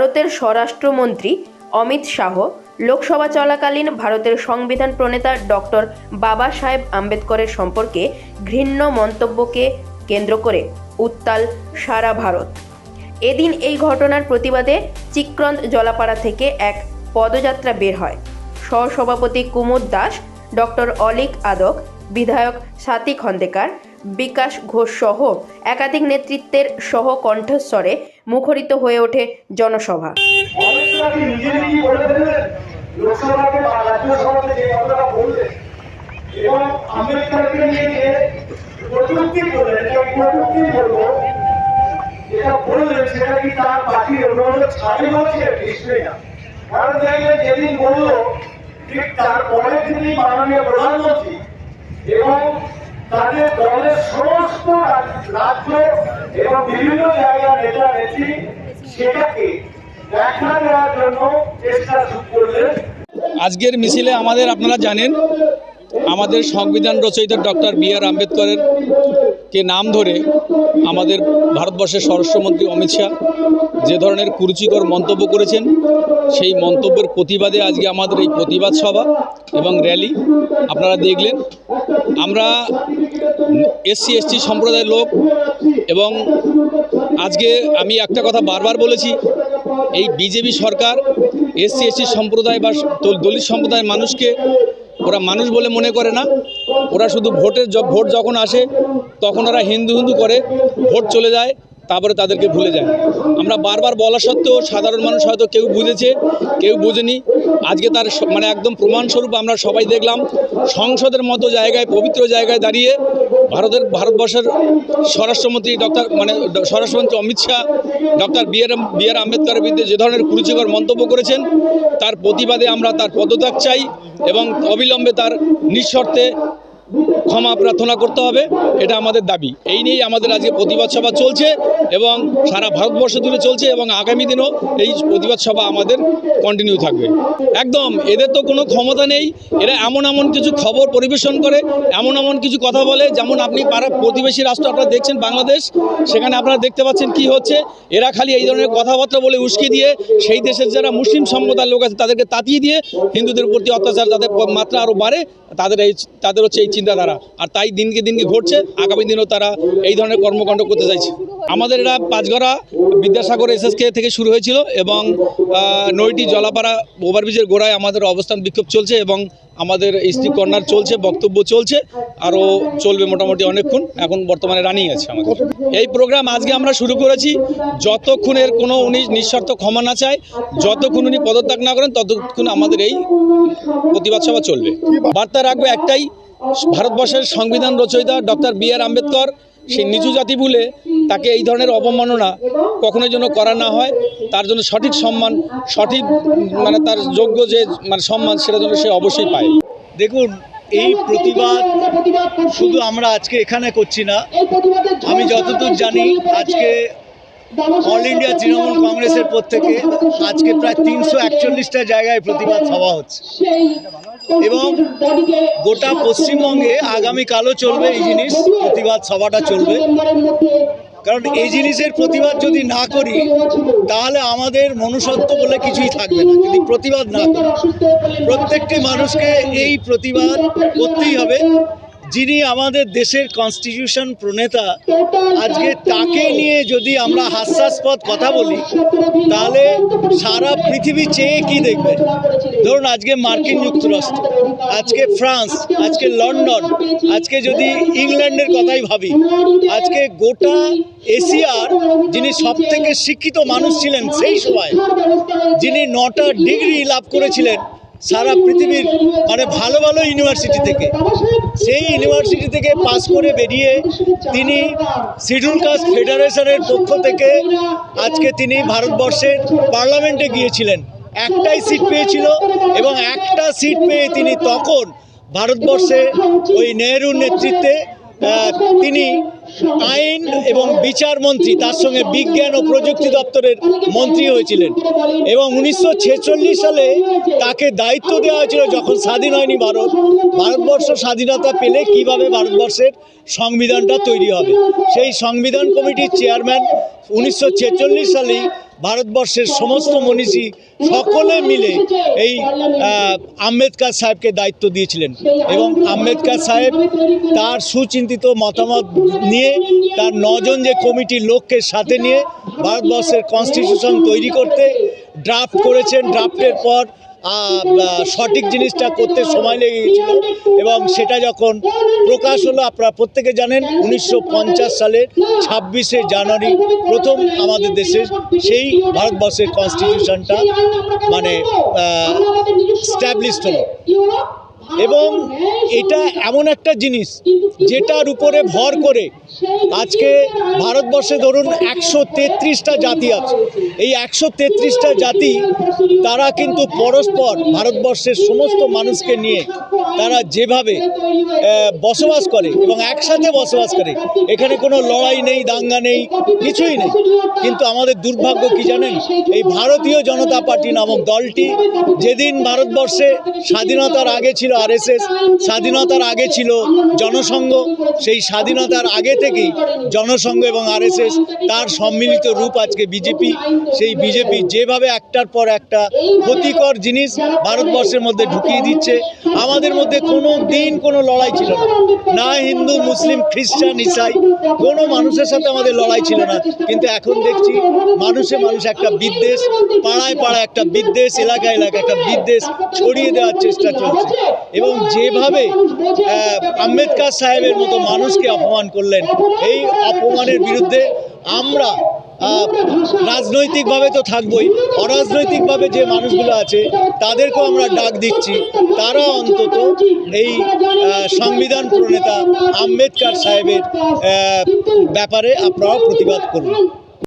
ভারতের স্বরাষ্ট্রমন্ত্রী অমিত শাহ, লোকসভা চলাকালীন ভারতের সংবিধান প্রণেতা ডক্টর বাবা সাহেব আম্বেদকরের সম্পর্কে ঘৃণ্য মন্তব্যকে কেন্দ্র করে উত্তাল সারা ভারত। এদিন এই ঘটনার প্রতিবাদে চিক্রন্দ জলাপাড়া থেকে এক পদযাত্রা বের হয়। সহসভাপতি কুমুদ দাস, ডক্টর অলিক আদক, বিধায়ক সাথী খন্দেকার বিকাশ ঘোষ সহ একাধিক নেতৃত্বের সহ কণ্ঠস্বরে মুখরিত হয়ে ওঠে জনসভা। যেদিন বলল, ঠিক মাননীয় প্রধানমন্ত্রী এবং তাদের দলের সমস্ত রাজ্য এবং বিভিন্ন জায়গার নেতা নেত্রী সেটাকে দেখা দেওয়ার জন্য চেষ্টা শুরু করলেন। আজকের মিছিলে আমাদের আপনারা জানেন, আমাদের সংবিধান রচয়িতা ডক্টর বি আর আম্বেদকরের কে নাম ধরে আমাদের ভারতবর্ষের স্বরাষ্ট্রমন্ত্রী অমিত শাহ যে ধরনের কুরুচিকর মন্তব্য করেছেন, সেই মন্তব্যের প্রতিবাদে আজকে আমাদের এই প্রতিবাদ সভা এবং র্যালি আপনারা দেখলেন। আমরা এসসি, এসটি সম্প্রদায়ের লোক এবং আজকে আমি একটা কথা বারবার বলেছি, এই বিজেপি সরকার এসসি, এসটি সম্প্রদায় বা দলিত সম্প্রদায়ের মানুষকে ওরা মানুষ বলে মনে করে না। ওরা শুধু ভোটের ভোট যখন আসে, তখন ওরা হিন্দু হিন্দু করে ভোট চলে যায়। তারপরে তাদেরকে ভুলে যায়। আমরা বারবার বলা সত্ত্বেও সাধারণ মানুষ হয়তো কেউ বুঝেছে, কেউ বুঝেনি। আজকে তার মানে একদম প্রমাণস্বরূপ আমরা সবাই দেখলাম, সংসদের মতো জায়গায়, পবিত্র জায়গায় দাঁড়িয়ে ভারতের, ভারতবর্ষের স্বরাষ্ট্রমন্ত্রী ডক্টর মানে স্বরাষ্ট্রমন্ত্রী Amit Shah, doctor B R B R আম্বেদকরের বিরুদ্ধে যে ধরনের কুরুচিকর মন্তব্য করেছেন, তার প্রতিবাদে আমরা তার পদত্যাগ চাই এবং অবিলম্বে তার নিঃশর্তে ক্ষমা প্রার্থনা করতে হবে, এটা আমাদের দাবি। এই নিয়েই আমাদের আজকে প্রতিবাদ সভা চলছে এবং সারা ভারতবর্ষ জুড়ে চলছে এবং আগামী দিনও এই প্রতিবাদ সভা আমাদের কন্টিনিউ থাকবে। একদম, এদের তো কোনো ক্ষমতা নেই, এরা এমন এমন কিছু খবর পরিবেশন করে, এমন এমন কিছু কথা বলে, যেমন আপনি পাড়া প্রতিবেশী রাষ্ট্র আপনারা দেখছেন বাংলাদেশ, সেখানে আপনারা দেখতে পাচ্ছেন কি হচ্ছে, এরা খালি এই ধরনের কথাবার্তা বলে উস্কে দিয়ে সেই দেশের যারা মুসলিম সম্প্রদায়ের লোক আছে, তাদেরকে তাতিয়ে দিয়ে হিন্দুদের প্রতি অত্যাচার, তাদের মাত্রা আরও বাড়ে, তাদের এই, তাদের হচ্ছে এই চিন্তাধারা। আর তাই দিনকে দিনকে ঘটছে। আগামী দিনেও তারা এই ধরনের কর্মকাণ্ড করতে চাইছে। আমাদের এটা পাঁচগড়া বিদ্যাসাগর এসএসকে থেকে শুরু হয়েছিল এবং নইটি জলাপাড়া ওভারব্রিজের গোড়ায় আমাদের অবস্থান বিক্ষোভ চলছে এবং আমাদের স্ত্রী কর্নার চলছে, বক্তব্য চলছে, আরও চলবে মোটামুটি অনেকক্ষণ। এখন বর্তমানে রানিং আছে আমাদের। এই প্রোগ্রাম আজকে আমরা শুরু করেছি। যতক্ষণ এর কোনো উনি নিঃস্বার্থ ক্ষমা না চায়, যতক্ষণ উনি পদত্যাগ না করেন, ততক্ষণ আমাদের এই প্রতিবাদ সভা চলবে। বার্তা রাখবে একটাই ভারতবর্ষের সংবিধান রচয়িতা ডক্টর বি আর আম্বেদকর, সেই নিচু জাতি বলে তাকে এই ধরনের অবমাননা কখনোই যেন করা না হয়। তার জন্য সঠিক সম্মান, সঠিক মানে তার যোগ্য যে মানে সম্মান, সেটা যেন সে অবশ্যই পায়। দেখুন, এই প্রতিবাদ শুধু আমরা আজকে এখানে করছি না। আমি যতদূর জানি, আজকে অল ইন্ডিয়া তৃণমূল কংগ্রেসের পর থেকে আজকে প্রায় তিনশো একচল্লিশটা জায়গায় প্রতিবাদ সভা হচ্ছে। এবং গোটা পশ্চিমবঙ্গে আগামীকালও চলবে এই জিনিস, প্রতিবাদ সভাটা চলবে। কারণ এই জিনিসের প্রতিবাদ যদি না করি, তাহলে আমাদের মনুষ্যত্ব বলে কিছুই থাকবে না। যদি প্রতিবাদ না করি, প্রত্যেকটি মানুষকে এই প্রতিবাদ করতেই হবে। যিনি আমাদের দেশের কনস্টিটিউশন প্রণেতা আজকে তাকে নিয়ে যদি আমরা হাস্যাস্পদ কথা বলি তাহলে সারা পৃথিবী চেয়ে কি দেখবে? ধরুন আজকে মার্কিন যুক্তরাষ্ট্র আজকে ফ্রান্স আজকে লন্ডন আজকে যদি ইংল্যান্ডের কথাই ভাবি আজকে গোটা এশিয়ার যিনি সব থেকে শিক্ষিত মানুষ ছিলেন সেই সময় যিনি নটা ডিগ্রি লাভ করেছিলেন সারা পৃথিবীর মানে ভালো ভালো ইউনিভার্সিটি থেকে। সেই ইউনিভার্সিটি থেকে পাস করে বেরিয়ে তিনি শিডিউল কাস্ট ফেডারেশনের পক্ষ থেকে আজকে তিনি ভারতবর্ষের পার্লামেন্টে গিয়েছিলেন। একটাই সিট পেয়েছিল এবং একটা সিট পেয়ে তিনি তখন ভারতবর্ষে ওই নেহরুর নেতৃত্বে তিনি আইন এবং বিচার মন্ত্রী, তার সঙ্গে বিজ্ঞান ও প্রযুক্তি দপ্তরের মন্ত্রী হয়েছিলেন। এবং উনিশশো ছেচল্লিশ সালে তাকে দায়িত্ব দেওয়া হয়েছিল যখন স্বাধীন হয়নি ভারত। ভারতবর্ষ স্বাধীনতা পেলে কীভাবে ভারতবর্ষের সংবিধানটা তৈরি হবে? সেই সংবিধান কমিটির চেয়ারম্যান উনিশশো ছেচল্লিশ সালেই ভারতবর্ষের সমস্ত মনীষী সকলে মিলে এই আম্বেদকর সাহেবকে দায়িত্ব দিয়েছিলেন। এবং আম্বেদকর সাহেব তার সুচিন্তিত মতামত নিয়ে তার নজন যে কমিটির লোককে সাথে নিয়ে ভারতবর্ষের কনস্টিটিউশন তৈরি করতে ড্রাফট করেছেন। ড্রাফটের পর সঠিক জিনিসটা করতে সময় লেগে এবং সেটা যখন প্রকাশ হলো, আপনারা প্রত্যেকে জানেন, উনিশশো পঞ্চাশ সালের ছাব্বিশে জানুয়ারি প্রথম আমাদের দেশের সেই ভারতবর্ষের কনস্টিটিউশনটা মানে স্ট্যাবলিশড হলো। এবং এটা এমন একটা জিনিস যেটার উপরে ভর করে আজকে ভারতবর্ষে ধরুন একশো তেত্রিশটা জাতি আছে। এই একশো তেত্রিশটা জাতি, তারা কিন্তু পরস্পর ভারতবর্ষের সমস্ত মানুষকে নিয়ে তারা যেভাবে বসবাস করে এবং একসাথে বসবাস করে। এখানে কোনো লড়াই নেই, দাঙ্গা নেই, কিছুই নেই। কিন্তু আমাদের দুর্ভাগ্য কি জানেন? এই ভারতীয় জনতা পার্টি নামক দলটি যেদিন ভারতবর্ষে স্বাধীনতার আগে ছিল আরএসএস স্বাধীনতার আগে ছিল জনসংঘ, সেই স্বাধীনতার আগে থেকেই জনসংঘ এবং আরএসএস তার সম্মিলিত রূপ আজকে বিজেপি, সেই বিজেপি যেভাবে একটার পর একটা ক্ষতিকর জিনিস ভারতবর্ষের মধ্যে ঢুকিয়ে দিচ্ছে, আমাদের মধ্যে কোনো দিন কোনো লড়াই ছিল না। না হিন্দু, মুসলিম, খ্রিস্টান, ইসাই, কোনো মানুষের সাথে আমাদের লড়াই ছিল না। কিন্তু এখন দেখছি মানুষে মানুষ একটা বিদ্বেষ, পাড়ায় পাড়ায় একটা বিদ্বেষ এলাকা এলাকা একটা বিদ্বেষ ছড়িয়ে দেওয়ার চেষ্টা চলছে। এবং যেভাবে আম্বেদকর সাহেবের মতো মানুষকে অপমান করলেন এই অপমানের বিরুদ্ধে আমরা রাজনৈতিকভাবে তো থাকবই অরাজনৈতিকভাবে যে মানুষগুলো আছে তাদেরকেও আমরা ডাক দিচ্ছি তারা অন্তত এই সংবিধান প্রণেতা আম্বেদকর সাহেবের ব্যাপারে আপনারাও প্রতিবাদ করুন